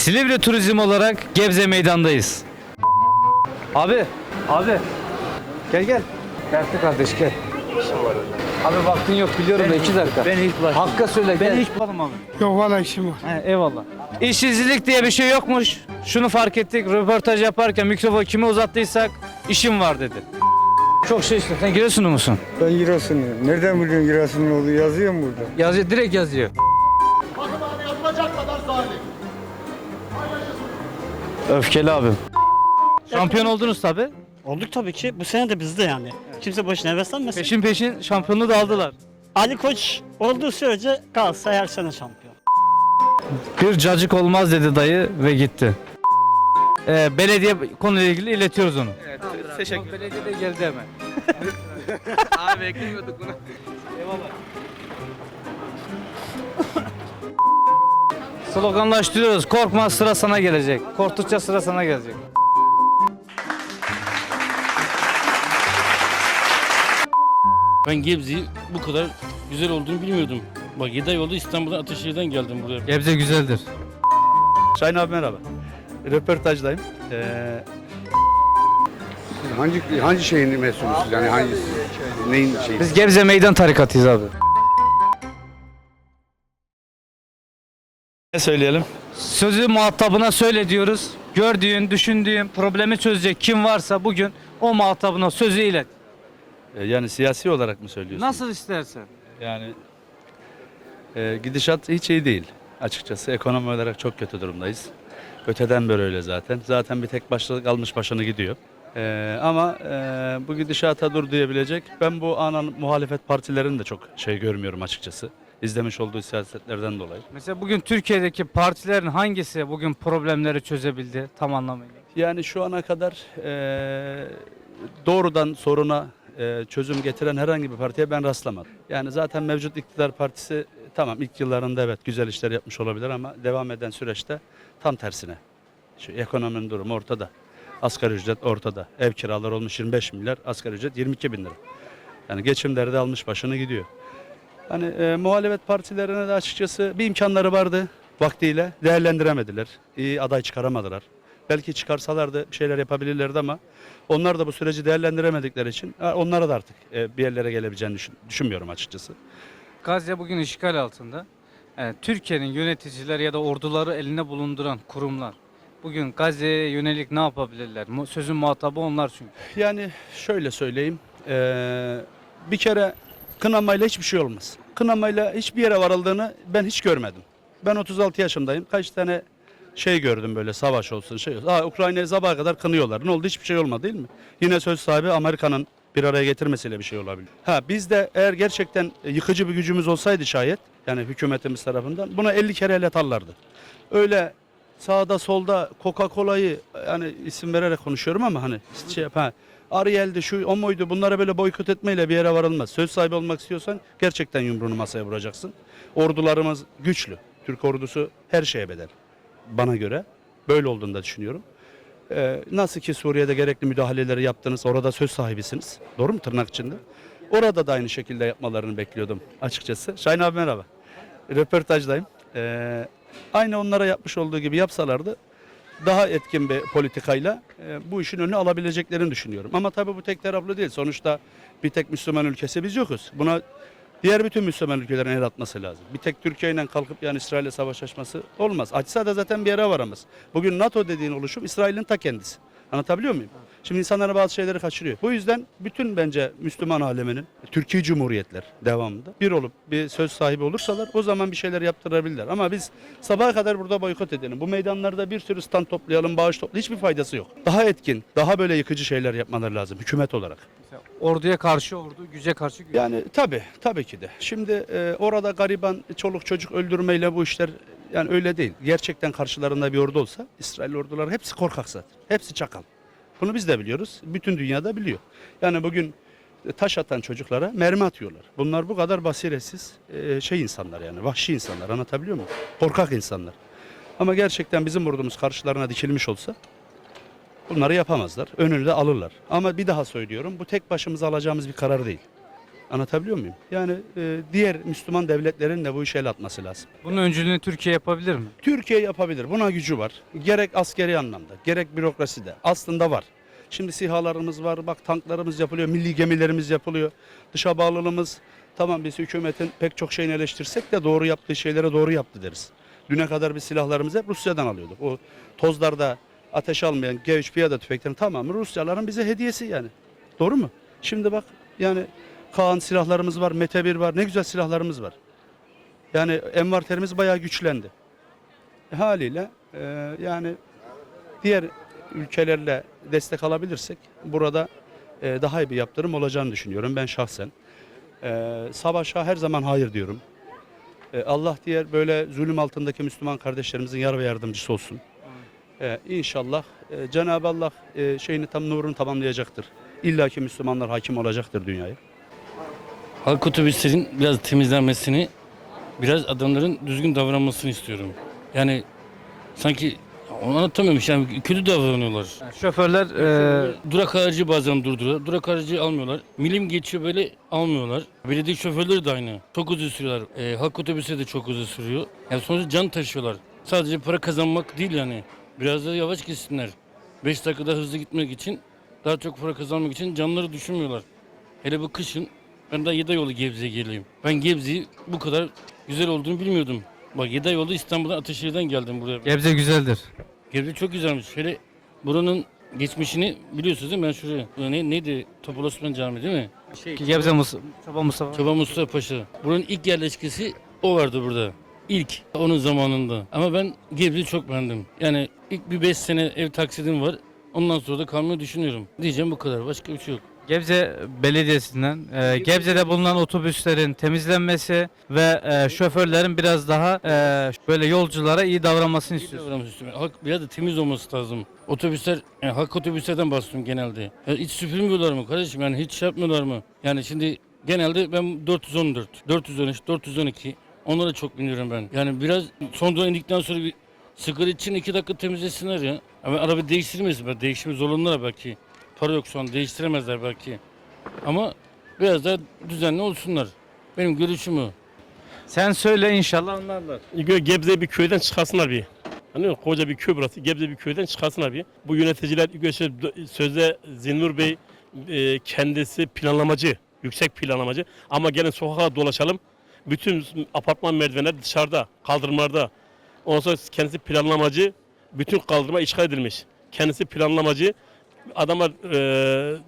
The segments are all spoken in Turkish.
Silivri Turizm olarak Gebze Meydan'dayız. Abi, abi. Gel gel. Dertli kardeş gel. Abi vaktin yok biliyorum da iki dakika. Ben ilk baş. Hakka söyle gel. Ben hiç bakmadım abi. Yok valla işim var. He, eyvallah. İşsizlik diye bir şey yokmuş. Şunu fark ettik. Röportaj yaparken mikrofonu kime uzattıysak işim var dedi. Çok şey işte. Sen Giresunlu musun? Ben Giresunluyum. Nereden biliyorsun Giresunlu olduğu yazıyor mu burada? Yazıyor, direkt yazıyor. Öfkeli abim. Şampiyon oldunuz tabi. Olduk tabii ki. Bu sene de bizde yani. Kimse boşuna heveslenmesin. Peşin peşin şampiyonluğu da aldılar. Ali Koç olduğu sürece Galatasaray her sene şampiyon. Bir cacık olmaz dedi dayı ve gitti. Ee, belediye konuyla ilgili iletiyoruz onu. Evet, teşekkür Belediye de geldi hemen. Abi beklemiyorduk bunu. Sloganlaştırıyoruz. Korkma sıra sana gelecek. Korktukça sıra sana gelecek. Ben Gebze'yi bu kadar güzel olduğunu bilmiyordum. Bak 7 ay oldu İstanbul'dan Ataşehir'den geldim buraya. Gebze güzeldir. Şahin abi merhaba. Röportajdayım. Ee, Hangi hangi şeyin mesulüsünüz yani hangi neyin şeyi? Biz Gebze Meydan Tarikatıyız abi. Ne söyleyelim? Sözü muhatabına söyle diyoruz. Gördüğün, düşündüğün, problemi çözecek kim varsa bugün o muhatabına sözü ilet. Ee, yani siyasi olarak mı söylüyorsun? Nasıl istersen. Yani e, gidişat hiç iyi değil açıkçası. Ekonomi olarak çok kötü durumdayız. Öteden beri öyle zaten. Zaten bir tek başlık almış başını gidiyor. Ee, ama e, bu gidişata dur diyebilecek. Ben bu anan muhalefet partilerinin de çok şey görmüyorum açıkçası. İzlemiş olduğu siyasetlerden dolayı. Mesela bugün Türkiye'deki partilerin hangisi bugün problemleri çözebildi tam anlamıyla? Yani şu ana kadar eee, doğrudan soruna eee, çözüm getiren herhangi bir partiye ben rastlamadım. Yani zaten mevcut iktidar partisi e, tamam ilk yıllarında evet güzel işler yapmış olabilir ama devam eden süreçte tam tersine. Şu ekonominin durumu ortada. Asgari ücret ortada. Ev kiraları olmuş 25 milyar, asgari ücret 22 bin lira. Yani geçim derdi almış başını gidiyor. Hani e, muhalefet partilerine de açıkçası bir imkanları vardı vaktiyle değerlendiremediler. İyi aday çıkaramadılar. Belki çıkarsalardı bir şeyler yapabilirlerdi ama onlar da bu süreci değerlendiremedikleri için ha, onlara da artık e, bir yerlere gelebileceğini düşün- düşünmüyorum açıkçası. Gazze bugün işgal altında. Yani Türkiye'nin yöneticileri ya da orduları eline bulunduran kurumlar bugün Gazze'ye yönelik ne yapabilirler? Mu- Sözün muhatabı onlar çünkü. Yani şöyle söyleyeyim. eee, bir kere kınamayla hiçbir şey olmaz. Kınamayla hiçbir yere varıldığını ben hiç görmedim. Ben 36 yaşındayım. Kaç tane şey gördüm böyle savaş olsun şey olsun. Aa, Ukrayna'yı sabaha kadar kınıyorlar. Ne oldu? Hiçbir şey olmadı değil mi? Yine söz sahibi Amerika'nın bir araya getirmesiyle bir şey olabilir. Ha biz de eğer gerçekten yıkıcı bir gücümüz olsaydı şayet yani hükümetimiz tarafından buna 50 kere el atarlardı. Öyle sağda solda Coca-Cola'yı yani isim vererek konuşuyorum ama hani şey yap Ariel'di şu o muydu bunlara böyle boykot etmeyle bir yere varılmaz. Söz sahibi olmak istiyorsan gerçekten yumruğunu masaya vuracaksın. Ordularımız güçlü. Türk ordusu her şeye bedel. Bana göre böyle olduğunu da düşünüyorum. Ee, nasıl ki Suriye'de gerekli müdahaleleri yaptınız, orada söz sahibisiniz. Doğru mu tırnak içinde? Orada da aynı şekilde yapmalarını bekliyordum açıkçası. Şahin abi merhaba. Röportajdayım. Ee, aynı onlara yapmış olduğu gibi yapsalardı daha etkin bir politikayla e, bu işin önünü alabileceklerini düşünüyorum. Ama tabii bu tek taraflı değil. Sonuçta bir tek Müslüman ülkesi biz yokuz. Buna diğer bütün Müslüman ülkelerin el atması lazım. Bir tek Türkiye ile kalkıp yani İsrail'le savaş açması olmaz. Açsa da zaten bir yere varamaz. Bugün NATO dediğin oluşum İsrail'in ta kendisi. Anlatabiliyor muyum? Şimdi insanlar bazı şeyleri kaçırıyor. Bu yüzden bütün bence Müslüman aleminin Türkiye Cumhuriyetler devamında bir olup bir söz sahibi olursalar o zaman bir şeyler yaptırabilirler. Ama biz sabaha kadar burada boykot edelim. Bu meydanlarda bir sürü stand toplayalım, bağış toplayalım. Hiçbir faydası yok. Daha etkin, daha böyle yıkıcı şeyler yapmaları lazım hükümet olarak. Orduya karşı ordu, güce karşı güç. Yani tabii, tabii ki de. Şimdi e, orada gariban çoluk çocuk öldürmeyle bu işler yani öyle değil. Gerçekten karşılarında bir ordu olsa İsrail orduları hepsi korkak zaten. Hepsi çakal. Bunu biz de biliyoruz. Bütün dünyada biliyor. Yani bugün taş atan çocuklara mermi atıyorlar. Bunlar bu kadar basiretsiz e, şey insanlar yani vahşi insanlar anlatabiliyor muyum? Korkak insanlar. Ama gerçekten bizim ordumuz karşılarına dikilmiş olsa bunları yapamazlar. Önünü de alırlar. Ama bir daha söylüyorum bu tek başımıza alacağımız bir karar değil. Anlatabiliyor muyum? Yani e, diğer Müslüman devletlerin de bu işe el atması lazım. Bunun öncülüğünü Türkiye yapabilir mi? Türkiye yapabilir. Buna gücü var. Gerek askeri anlamda, gerek bürokraside. Aslında var. Şimdi sihalarımız var, bak tanklarımız yapılıyor, milli gemilerimiz yapılıyor. Dışa bağlılığımız, tamam biz hükümetin pek çok şeyini eleştirsek de doğru yaptığı şeylere doğru yaptı deriz. Düne kadar biz silahlarımızı hep Rusya'dan alıyorduk. O tozlarda ateş almayan G3 piyada tüfeklerin tamamı Rusyaların bize hediyesi yani. Doğru mu? Şimdi bak yani Kaan silahlarımız var, Mete 1 var, ne güzel silahlarımız var. Yani envanterimiz bayağı güçlendi. E, haliyle e, yani diğer ülkelerle destek alabilirsek burada e, daha iyi bir yaptırım olacağını düşünüyorum ben şahsen. E, savaşa her zaman hayır diyorum. E, Allah diğer böyle zulüm altındaki Müslüman kardeşlerimizin yar ve yardımcısı olsun. E, inşallah e, Cenab-ı Allah e, şeyini tam nurunu tamamlayacaktır. İlla ki Müslümanlar hakim olacaktır dünyaya. Halk otobüslerin biraz temizlenmesini, biraz adamların düzgün davranmasını istiyorum. Yani sanki onu anlatamıyorum yani kötü davranıyorlar. Şoförler e, Durak aracı bazen durduruyor. Durak aracı almıyorlar. Milim geçiyor böyle almıyorlar. Belediye şoförleri de aynı. Çok uzun sürüyorlar. Ee, halk otobüsü de çok uzun sürüyor. Yani sonuçta can taşıyorlar. Sadece para kazanmak değil yani. Biraz da yavaş gitsinler. 5 dakikada hızlı gitmek için daha çok para kazanmak için canları düşünmüyorlar. Hele bu kışın ben daha 7 ay oldu Gebze'ye geleyim. Ben Gebze'yi bu kadar güzel olduğunu bilmiyordum. Bak 7 ay oldu İstanbul'dan Ataşehir'den geldim buraya. Gebze güzeldir. Gebze çok güzelmiş. Şöyle buranın geçmişini biliyorsunuz değil mi? Ben şuraya. Ne, neydi? Topal Osman Camii değil mi? Gebze Mustafa, Çoban Mustafa. Çoban Mustafa Paşa. Buranın ilk yerleşkesi o vardı burada. İlk onun zamanında. Ama ben Gebze'yi çok beğendim. Yani ilk bir 5 sene ev taksidim var. Ondan sonra da kalmayı düşünüyorum. Diyeceğim bu kadar. Başka bir şey yok. Gebze Belediyesi'nden e, Gebze'de bulunan otobüslerin temizlenmesi ve e, şoförlerin biraz daha e, böyle yolculara iyi davranmasını istiyoruz. davranması istiyorum. Halk biraz da temiz olması lazım. Otobüsler, yani halk otobüslerden bahsediyorum genelde. Ya hiç süpürmüyorlar mı kardeşim? Yani hiç şey yapmıyorlar mı? Yani şimdi genelde ben 414, 413, 412 onlara çok biniyorum ben. Yani biraz son durağa indikten sonra bir sigara için iki dakika temizlesinler ya. Ama araba değiştirmesin. Değişimi zorlanırlar belki. Para yok şu an değiştiremezler belki. Ama biraz daha düzenli olsunlar. Benim görüşüm o. Sen söyle inşallah anlarlar. Gebze bir köyden çıkarsınlar bir. Hani koca bir köy burası. Gebze bir köyden çıkarsınlar bir. Bu yöneticiler önce sözde Zinnur Bey e, kendisi planlamacı, yüksek planlamacı. Ama gelin sokağa dolaşalım. Bütün apartman merdivenler dışarıda, kaldırımlarda. Ondan sonra kendisi planlamacı, bütün kaldırıma işgal edilmiş. Kendisi planlamacı. Adamlar e,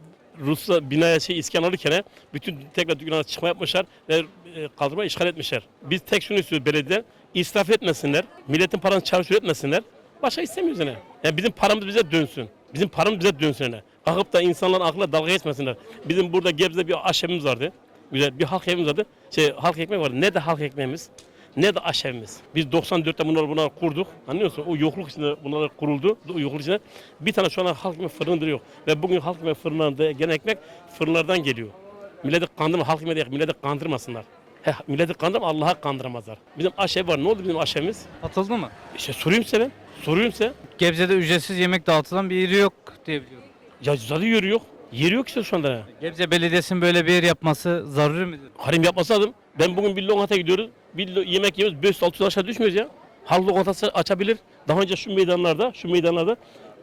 Rusya binaya şey iskan alırken bütün tekrar dükkana çıkma yapmışlar ve e, kaldırma işgal etmişler. Biz tek şunu istiyoruz belediyeden israf etmesinler. Milletin parasını çarçur etmesinler. Başka istemiyoruz yani. yani. Bizim paramız bize dönsün. Bizim paramız bize dönsün yani. Kalkıp da insanların aklına dalga geçmesinler. Bizim burada Gebze'de bir aşevimiz vardı. Güzel bir halk evimiz vardı. Şey halk ekmek vardı. Ne de halk ekmeğimiz ne de aşevimiz. Biz 94'te bunları bunları kurduk. Anlıyor musun? O yokluk içinde bunlar kuruldu. O yokluk içinde. Bir tane şu an halk ekmek fırındır yok. Ve bugün halk ekmek fırınlarında gelen ekmek fırınlardan geliyor. Milleti kandırma, halk ekmeği milleti kandırmasınlar. Heh, milleti kandırma, Allah'a kandıramazlar. Bizim aşev var. Ne oldu bizim aşevimiz? Atıldı mı? İşte sorayım size ben. Soruyorum size. Gebze'de ücretsiz yemek dağıtılan bir yeri yok diye biliyorum. Ya zaten yeri yok. Yeri yok işte şu anda. Gebze Belediyesi'nin böyle bir yer yapması zaruri midir? Harim yapması lazım. Ben bugün bir lokanta gidiyoruz. Bir yemek yiyoruz. 500-600 aşağı düşmüyoruz ya. Halk lokantası açabilir. Daha önce şu meydanlarda, şu meydanlarda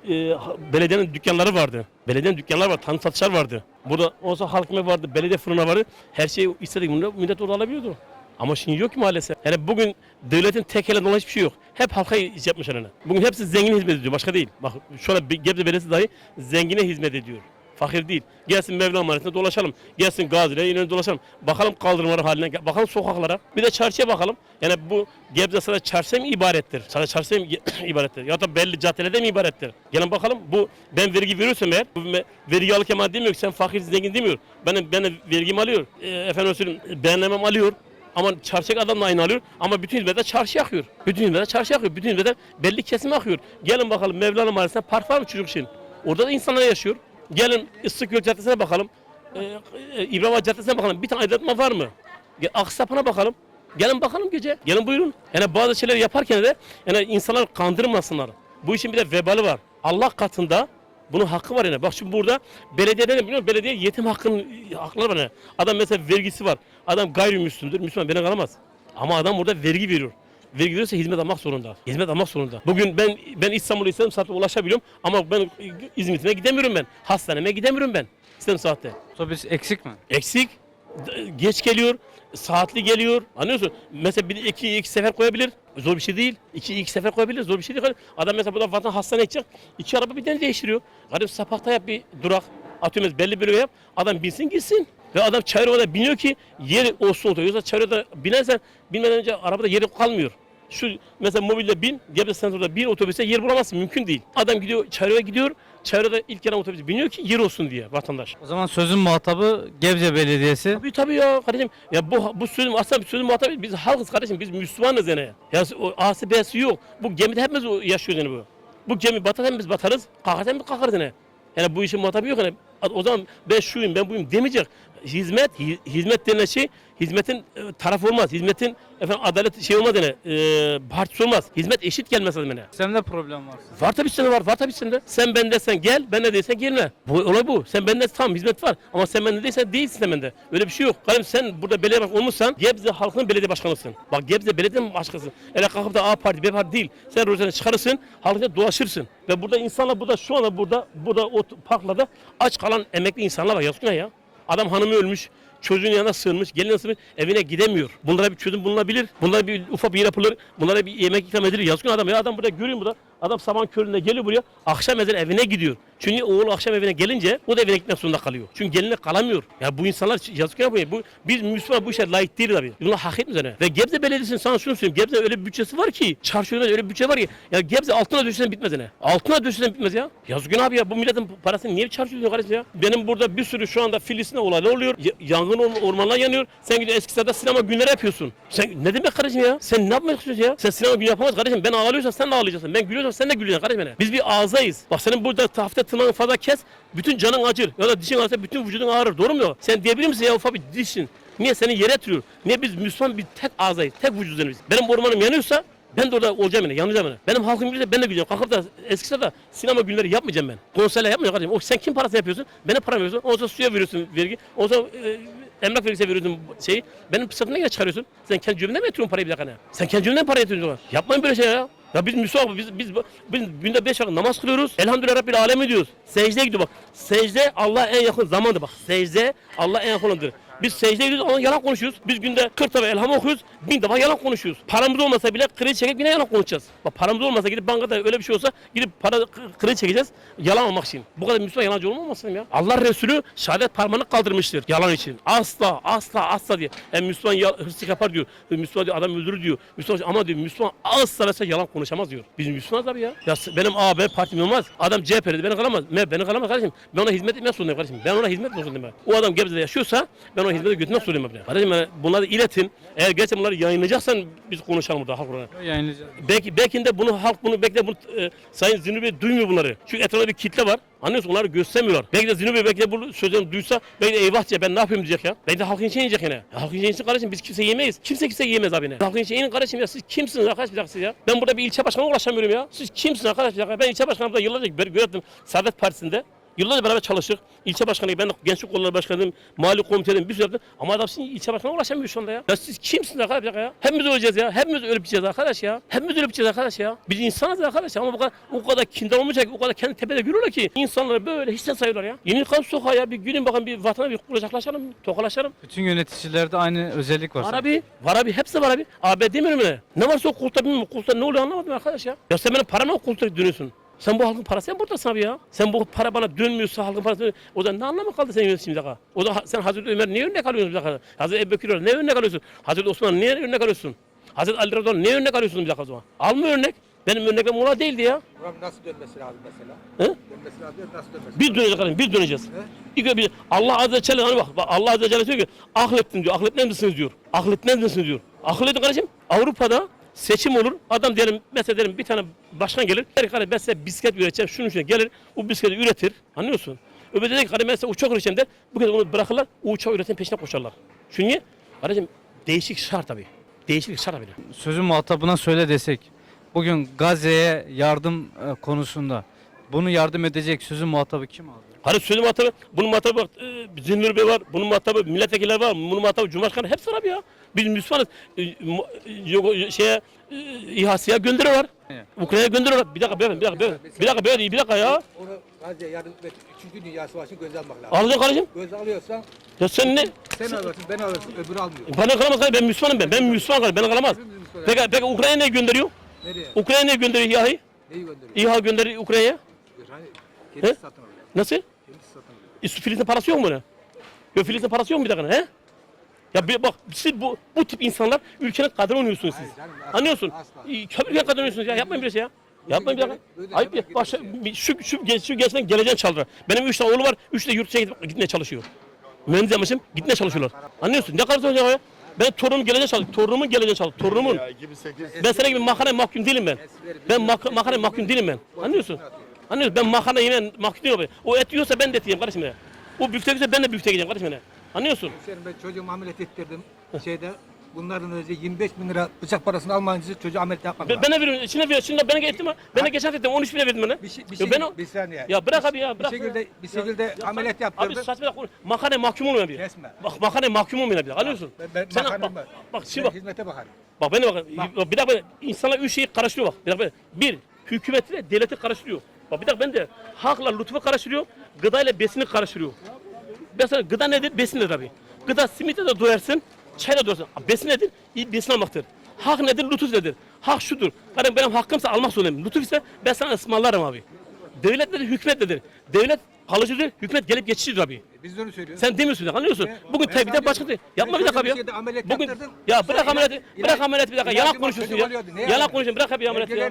e, belediyenin dükkanları vardı. Belediyenin dükkanları var, tanı satışlar vardı. Burada olsa halk ekmeği vardı, belediye fırına vardı. Her şeyi istedik millet, millet orada alabiliyordu. Ama şimdi yok ki maalesef. Yani bugün devletin tek elinde olan hiçbir şey yok. Hep halka iş yapmışlar yani. Bugün hepsi zengine hizmet ediyor, başka değil. Bak şöyle Gebze Belediyesi dahi zengine hizmet ediyor. Fakir değil. Gelsin Mevlana Mahallesi'nde dolaşalım. Gelsin Gazi'yle yine dolaşalım. Bakalım kaldırımları haline, bakalım sokaklara. Bir de çarşıya bakalım. Yani bu Gebze sadece çarşıya mı ibarettir? Sadece çarşıya mı ibarettir? Ya da belli caddelerde mi ibarettir? Gelin bakalım bu ben vergi veriyorsam eğer bu vergi alırken bana demiyor ki sen fakir zengin demiyor. Ben, ben de vergimi alıyor. E, efendim söyleyeyim beğenlemem alıyor. Ama çarşıya adam da aynı alıyor. Ama bütün hizmetler çarşı akıyor. Bütün hizmetler çarşı akıyor. Bütün hizmetler belli kesime akıyor. Gelin bakalım Mevlana Mahallesi'nde park var mı çocuk için? Orada da insanlar yaşıyor. Gelin Islıköy Caddesi'ne bakalım. Ee, e, İbrahim Ağa Caddesi'ne bakalım. Bir tane aydınlatma var mı? Aksapan'a bakalım. Gelin bakalım gece. Gelin buyurun. Yani bazı şeyler yaparken de yani insanlar kandırmasınlar. Bu işin bir de vebali var. Allah katında Bunun hakkı var yani. Bak şimdi burada belediyeden biliyor musun? Belediye yetim hakkının hakları var yani. Adam mesela vergisi var. Adam gayrimüslimdir. Müslüman beni kalamaz. Ama adam burada vergi veriyor. Vergi veriyorsa hizmet almak zorunda. Hizmet almak zorunda. Bugün ben ben İstanbul'a istediğim saatte ulaşabiliyorum ama ben İzmit'ime gidemiyorum ben. Hastaneme gidemiyorum ben. İstediğim saatte. Otobüs eksik mi? Eksik. Geç geliyor. Saatli geliyor. Anlıyorsun? Mesela bir iki, iki sefer koyabilir. Zor bir şey değil. İki, iki sefer koyabilir. Zor bir şey değil. Adam mesela burada vatan hastaneye gidecek. İki araba birden değiştiriyor. Garip sapakta yap bir durak. Atıyorum mesela belli bir yap. Adam binsin gitsin. Ve adam Çayrova'da biniyor ki yeri olsun oturuyor. Yoksa Çayrova'da binersen binmeden önce arabada yeri kalmıyor. Şu mesela mobilde bin, Gebze Sentral'da bir otobüse yer bulamazsın. Mümkün değil. Adam gidiyor Çayrova'ya gidiyor. Çayrova'da ilk gelen otobüse biniyor ki yer olsun diye vatandaş. O zaman sözün muhatabı Gebze Belediyesi. Tabii tabii ya kardeşim. Ya bu bu sözüm aslında sözüm muhatabı biz halkız kardeşim. Biz Müslümanız yani. Ya o A'sı B'si yok. Bu gemide hepimiz yaşıyoruz yani bu. Bu gemi batar hepimiz batarız. Kalkar hepimiz kalkarız yani. Yani bu işin muhatabı yok yani. O zaman ben şuyum ben buyum demeyecek. Hizmet, hi- hizmet denilen şey hizmetin e, tarafı olmaz. Hizmetin efendim adalet şey olmaz yani. E, partisi olmaz. Hizmet eşit gelmez yani. Sistemde problem var. Var tabii sende var, var tabii sende. Sen bendesen gel, ben ne değilsen gelme. Bu olay bu. Sen bende tam hizmet var ama sen bende değilsen değilsin sen bende. Öyle bir şey yok. Kardeşim sen burada belediye başkanı olmuşsan Gebze halkının belediye başkanısın. Bak Gebze belediye başkanısın. Öyle kalkıp da A parti, B parti değil. Sen rozetini çıkarırsın, halkına dolaşırsın. Ve burada insanlar burada şu anda burada burada o parklarda aç kalan emekli insanlar var. Yazık ya? Adam hanımı ölmüş. Çocuğun yanına sığınmış, gelin sığınmış, evine gidemiyor. Bunlara bir çözüm bulunabilir. Bunlara bir ufak bir yapılır. Bunlara bir yemek ikram edilir. Yazık adam ya adam burada görüyorum burada. Adam sabah köründe geliyor buraya. Akşam ezan evine gidiyor. Çünkü oğlu akşam evine gelince o da evine gitmek zorunda kalıyor. Çünkü geline kalamıyor. Ya bu insanlar yazık ya bu. biz Müslüman bu işe layık değiliz abi. Buna hak etmiyoruz yani. Ve Gebze Belediyesi'nin sana şunu söyleyeyim. Gebze öyle bir bütçesi var ki. Çarşıda öyle bir bütçe var ki. Ya Gebze altına düşsen bitmez yani. Altına düşsen bitmez ya. Yazık gün abi ya. Bu milletin parasını niye çarşılıyor kardeşim ya? Benim burada bir sürü şu anda Filistin'de olaylar oluyor. Ya- yangın orm- ormanlar yanıyor. Sen gidiyor Eskişehir'de sinema günleri yapıyorsun. Sen ne demek kardeşim ya? Sen ne yapmak istiyorsun ya? Sen sinema günü yapamaz kardeşim. Ben ağlıyorsam sen de ağlayacaksın. Ben gülüyorsam sen de güleceksin kardeşim. Biz bir ağzayız. Bak senin burada hafta tırnağını fazla kes. Bütün canın acır. Ya da dişin ağrırsa bütün vücudun ağrır. Doğru mu? Sen diyebilir misin ya ufak bir dişin? Niye seni yere yatırıyor? Niye biz Müslüman bir tek ağzayız? Tek vücuduz biz. Benim ormanım yanıyorsa ben de orada olacağım yine, yanacağım yine. Benim halkım gülüyorsa ben de güleceğim. Kalkıp da Eskişehir'de sinema günleri yapmayacağım ben. Konserler yapmayacağım kardeşim. O sen kim parası yapıyorsun? Benim param veriyorsun. Ondan suya veriyorsun vergi. Ondan e, emlak vergisi veriyorsun şeyi. Benim sırtına yine çıkarıyorsun. Sen kendi cebine mi yatırıyorsun parayı bir dakika ne? Sen kendi cebinden para yatırıyorsun. Yapmayın böyle şey ya. Ya biz Müslüman, biz, biz, biz günde beş vakit namaz kılıyoruz. Elhamdülillah Rabbil Alem diyoruz. Secdeye gidiyor bak. Secde Allah'a en yakın zamandır bak. Secde Allah'a en yakındır. Biz secdeye gidiyoruz ama yalan konuşuyoruz. Biz günde 40 defa elham okuyoruz. Bin defa yalan konuşuyoruz. Paramız olmasa bile kredi çekip yine yalan konuşacağız. Bak paramız olmasa gidip bankada öyle bir şey olsa gidip para kredi çekeceğiz. Yalan almak için. Bu kadar Müslüman yalancı olmaması lazım ya. Allah Resulü şehadet parmağını kaldırmıştır yalan için. Asla asla asla diye. Yani Müslüman ya, hırsızlık yapar diyor. Müslüman diyor adam öldürür diyor. Müslüman ama diyor Müslüman asla ve asla yalan konuşamaz diyor. Biz Müslümanız abi ya. Ya benim A, B partim olmaz. Adam CHP'li beni kalamaz. Beni kalamaz kardeşim. Ben ona hizmet etmek zorundayım kardeşim. Ben ona hizmet etmek zorundayım. O adam Gebze'de yaşıyorsa ben ona hizmete götürmek zorundayım. ben. Kardeşim yani bunları iletin. Eğer gerçekten bunları yayınlayacaksan biz konuşalım burada halk olarak. Yayınlayacağız. Belki, belki de bunu halk bunu belki de bunu, e, Sayın Zünü Bey duymuyor bunları. Çünkü etrafında bir kitle var. Anlıyorsun onları göstermiyorlar. Belki de Zünü Bey belki de bu sözlerini duysa belki de eyvah diyecek ben ne yapayım diyecek ya. Belki de halkın içine inecek yine. Ya halkın içine kardeşim biz kimse yemeyiz. Kimse kimse yiyemez abi ne. Halkın içine inin kardeşim ya siz kimsiniz arkadaş bir dakika siz ya. Ben burada bir ilçe başkanına ulaşamıyorum ya. Siz kimsiniz arkadaş bir dakika. Ben ilçe başkanımda yıllarca gördüm Saadet Partisi'nde. Yıllarca beraber çalıştık. İlçe başkanıyım, ben de gençlik kolları başkanıyım, mali komiteyim, bir sürü yaptım. Ama adam şimdi ilçe başkanına ulaşamıyor şu anda ya. Ya siz kimsiniz arkadaş dakika ya? Hepimiz öleceğiz ya. Hepimiz ölüp gideceğiz arkadaş ya. Hepimiz ölüp gideceğiz arkadaş ya. Biz insanız arkadaş ama bu kadar, o kadar kindar olmayacak, o kadar kendi tepede görüyorlar ki insanları böyle hiçten sayıyorlar ya. Yeni kan sokağa ya bir gülün bakın bir vatana bir kucaklaşalım, tokalaşalım. Bütün yöneticilerde aynı özellik var. Var abi, var abi, hepsi var abi. Abi demiyorum ne? Ne varsa o kulta bilmiyorum, kulta ne oluyor anlamadım arkadaş ya. Ya sen benim paramı kulta dönüyorsun. Sen bu halkın parası mı buradasın abi ya? Sen bu para bana dönmüyorsa halkın parası. O zaman ne anlamı kaldı senin yöneticin bir dakika? O da sen Hazreti Ömer niye örnek alıyorsun dakika? Hazreti Ebu Bekir ne örnek alıyorsun? Hazreti Osman niye örnek alıyorsun? Hazreti Ali anh niye örnek alıyorsun bir dakika o zaman? Alma örnek. Benim örnekim ona değildi ya. Nasıl dönmesi lazım mesela? He? Dönmesi lazım nasıl dönmesi Biz döneceğiz kardeşim, biz döneceğiz. İlk bir Allah Azze ve Celle hani bak, bak Allah Azze ve Celle diyor ki ahlettin diyor, ahletmez misiniz diyor. Ahletmez misiniz diyor. Akıl edin kardeşim. Avrupa'da seçim olur. Adam diyelim mesela diyelim bir tane başkan gelir. Der ki ben size bisiklet üreteceğim. Şunun için gelir. Bu bisikleti üretir. Anlıyorsun? Öbürü der ki kardeşim ben size uçak üreteceğim der. Bu kez onu bırakırlar. O uçağı üreten peşine koşarlar. Çünkü kardeşim değişik şart tabii. Değişik şart tabii. Sözün muhatabına söyle desek. Bugün Gazze'ye yardım e, konusunda Bunu yardım edecek sözün muhatabı kim abi? Hani sözüm muhatabı, bunun muhatabı bak, e, Zinur Bey var, bunun muhatabı milletvekilleri var, bunun muhatabı Cumhurbaşkanı hepsi var ya. Biz Müslümanız. E, e, yok, şeye, e, İHA'ya gönderiyorlar. Ukrayna'ya gönderiyorlar. Bir dakika, beyefendi, bir dakika, beyefendi. bir dakika, beyefendi, bir dakika ya. Onu Gazze'ye yardım 3. Dünya Savaşı'nı göze almak lazım. Alacaksın kardeşim. Göze alıyorsan Ya sen ne? sen alırsın, ben alırsın, öbürü almıyor. Bana kalamaz kardeşim, ben Müslümanım ben. Ben Müslüman kardeşim, bana kalamaz. Hepimiz Müslüman. Peki, peki Ukrayna ne gönderiyor? Nereye? Ukrayna ne gönderiyor İHA'yı? Neyi gönderiyor? İHA gönderiyor Ukrayna'ya. He? kendisi satın alıyor. Nasıl? E, Filistin parası yok mu ne? Yok Filistin parası yok mu bir dakika he? Ya bir bak siz bu bu tip insanlar ülkenin kadını oynuyorsunuz siz. Hayır canım, asla, Anlıyorsun? asla. Ülkenin kadını oynuyorsunuz ya. Yapmayın bir şey ya. Yapmayın bir dakika. böyle Ayıp ya. Bak şu, bir- şu, şu, şu, şu gençten geleceğini çaldılar. Benim üç tane oğlum var. Üç de yurt dışına gidip, gitmeye çalışıyor. Mühendis yapmışım. Gitmeye çalışıyorlar. Anlıyorsun? Ne kadar söyleyecek ya? Ben torunum geleceğe çalışıyor. Torunumun geleceğe çalışıyor. Torunumun. Ben senin gibi makarnaya mahkum değilim ben. Ben mak makarnaya mahkum değilim ben. Anlıyorsun? Anlıyorsun? Ben makarna yemen mahkum değilim. O et yiyorsa ben de et yiyeyim kardeşim ya. O büfte yiyorsa ben de büfte yiyeceğim kardeşim ya. Anlıyorsun? Senin ben çocuğumu ameliyat ettirdim. Şeyde bunların önce 25 bin lira bıçak parasını almayınca çocuğu ameliyat yapmak Ben, lazım. ben de veriyorum. İçine ver. Şimdi ben ettim ha. Ben de geçen ettim. 13 bine verdim bana. Bir şey, bir Ya şey, ben o- bir saniye. Ya bırak abi ya. Bir Bırak. şekilde, bir şekilde Ya ameliyat Abi yaptırdım. saçma bak. Makarna mahkum olmuyor bir. Kesme. Bak makarna mahkum olmuyor bir. Anlıyorsun? Ben, ben Sen bak, ben. bak Ben şimdi bak. hizmete bakarım. Bak beni bak. Bir dakika insanlar üç şeyi karıştırıyor bak. Bir dakika. Bir, hükümeti ve devleti karıştırıyor. Bak bir dakika ben de halkla lütfu karıştırıyor. Gıdayla besini karıştırıyor. Mesela gıda nedir? Besin nedir abi? Gıda simitle de doyarsın, çayla doyarsın. Besin nedir? İyi besin almaktır. Hak nedir? Lütuf nedir? Hak şudur. Kardeşim benim hakkımsa almak zorundayım. Lütuf ise ben sana ısmarlarım abi. Devlet nedir? Hükümet nedir? Devlet kalıcıdır, hükümet gelip geçicidir abi. Biz de onu söylüyoruz. Sen demiyorsun ya, anlıyorsun. Ben- Bugün tabii de başka. Yapma bir dakika abi ya. Bugün ya bırak ameliyatı, bırak ilaç- ameliyatı bir dakika. Yalan konuşuyorsun ya. Yalan konuşuyorsun. Bırak abi ameliyatı ya.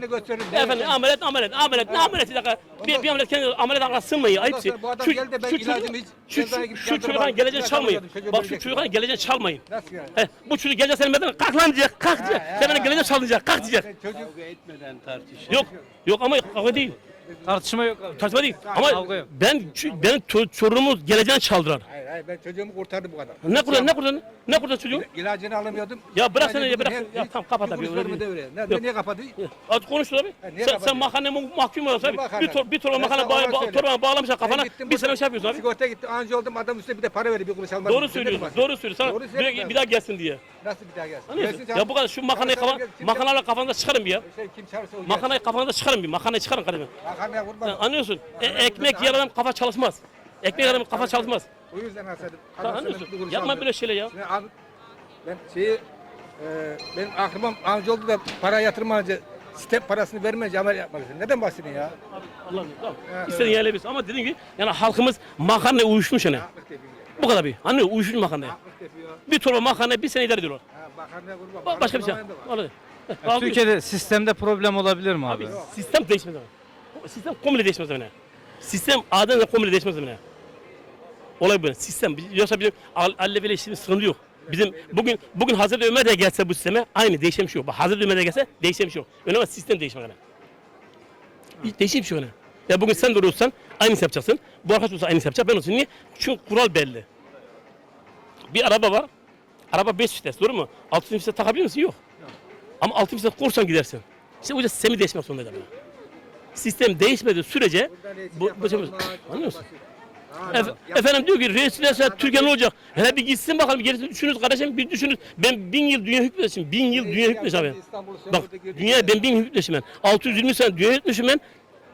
Efendim ameliyat ameliyat ameliyat ne ameliyatı bir dakika. Bir, bir ameliyat kendi ameliyat arkasına sığmayın ya. Ayıp şey. sonra bu adam Şu, geldi, ben şu, ilacımı çocuk- hiç şu, şu, çocukların geleceğini çalmayın. Bak şu çocukların geleceğini çalmayın. Nasıl yani? He, bu çocuk gelecek senin beden kalk lan diyecek, kalk diyecek. Sen benim geleceğini çalınacak, kalk diyecek. Çocuk Yok, yok ama kavga değil. Tartışma yok abi. Tartışma değil. Ama Kavga yok. ben, şu- benim sorunumuz geleceğini çaldırar. Hayır hayır ben çocuğumu kurtardım bu kadar. Ne kurtar, ne kurtar, ne kurtar çocuğu? İlacını alamıyordum. Ya bırak İlacını sen ya, bırak. Ya tamam, kapat bir abi, öyle değil. öyle. Ne, niye kapadı? Hadi konuş abi. niye Sen, sen kapatıyorsun? makarna mahkum oluyorsun abi. makarna? Bir, tor, bir torba Ben makarna sana bağ, torba bağlamışlar kafana. Gittim Bir sene şey yapıyorsun abi. Sigorta gitti. Anca oldum adam üstüne bir de para verdi bir kuruş almadı. Doğru söylüyorsun. Doğru söylüyorsun. Sana Doğru bir, daha gelsin diye. Nasıl bir daha gelsin? Anlıyorsun? Gelsin Ya canım. bu kadar şu makarnayı Sana kafan, gel- kim kafanıza çıkarın bir ya. Şey kim çağırırsa o gelsin. Makarnayı kafanıza çıkarın bir. Makarnayı çıkarın kardeşim. Makarnaya Sen vurma. anlıyorsun? E, ekmek yiyen adam kafa çalışmaz. Ekmek yiyen adam kafa çalışmaz. O yüzden Adam anlıyorsun? Yapma böyle şeyler ya. Şimdi abi, ben şeyi e, benim aklım amca oldu da para yatırmayınca step parasını vermeyince amel yapmak istedim. Neden bahsediyorsun ya? Allah'ım tamam. İstediğin yerle biz. Ama dediğim gibi yani halkımız makarnaya uyuşmuş yani. Bu kadar bir. Anlıyor? Uyuşmuş yapıyor. Bir torba makarna bir sene idare ediyorlar. Ha, makarnaya vurma. Ba- Başka bir şey. Makarna. Abi, Türkiye'de sistemde problem olabilir mi abi? abi sistem değişmez ama. Sistem komple değişmez ama. Sistem adına komple değişmez ama. Olay böyle. Sistem. Yoksa bizim allevele işimiz sıkıntı yok. Bizim bugün bugün Hazreti Ömer de gelse bu sisteme aynı değişen bir şey yok. Bak Hazreti Ömer de gelse değişen şey yok. Önemli sistem değişmek yani. Hiç değişen bir şey. Ya bugün sen olursan aynısını yapacaksın. Bu arkadaş olsa aynısını yapacak. Ben olsun. Niye? Çünkü kural belli. Bir araba var. Araba 5 vites. Doğru mu? 6 vites takabiliyor musun? Yok. Ama 6 vites kursan gidersin. İşte o yüzden sistemi değişmek zorundayız. Yani. Sistem değişmediği sürece bu, bu şey- anlıyor musun? Efe- efendim diyor ki reis derse Türkiye ne olacak? Hele bir gitsin bakalım gerisini düşünürüz kardeşim bir düşünürüz. Ben bin yıl dünya hükmetmişim. Bin yıl dünya hükmetmişim abi. Bak dünya ben bin yıl hükmetmişim ben. 620 sene dünya hükmetmişim ben.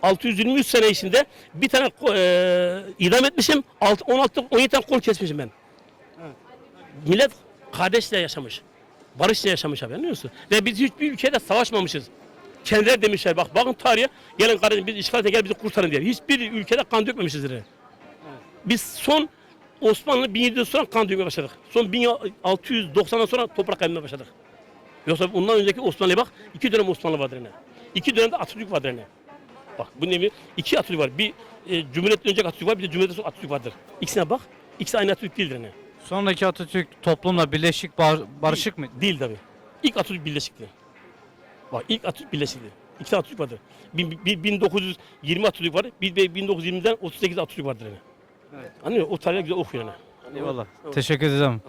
623 sene içinde bir tane e, idam etmişim. 6, 16, 17 tane kol kesmişim ben. Millet kardeşle yaşamış. Barışla yaşamış abi anlıyor musun? Ve biz hiçbir ülkede savaşmamışız. Kendileri demişler bak bakın tarihe gelin kardeşim biz işgalete gel bizi kurtarın diye. Hiçbir ülkede kan dökmemişizdir. Biz son Osmanlı 1700 sonra kan dökmeye başladık. Son 1690'dan sonra toprak kaybına başladık. Yoksa ondan önceki Osmanlı'ya bak iki dönem Osmanlı vardır yine. İki dönemde Atatürk vardır yine. Bak bu nevi iki Atatürk var. Bir e, Cumhuriyet'ten önce Atatürk var bir de Cumhuriyet'ten sonra Atatürk vardır. İkisine bak. İkisi aynı Atatürk değildir yine. Sonraki Atatürk toplumla birleşik bar- barışık mı? Değil tabi. İlk Atatürk birleşikti. Bak ilk Atatürk birleşikti. İki tane Atatürk vardır. Bir, bir 1920 Atatürk var. Bir de 1920'den 38 Atatürk vardır yani. Anlıyor musun? O tarihe güzel okuyor yani. Eyvallah. Teşekkür ederim.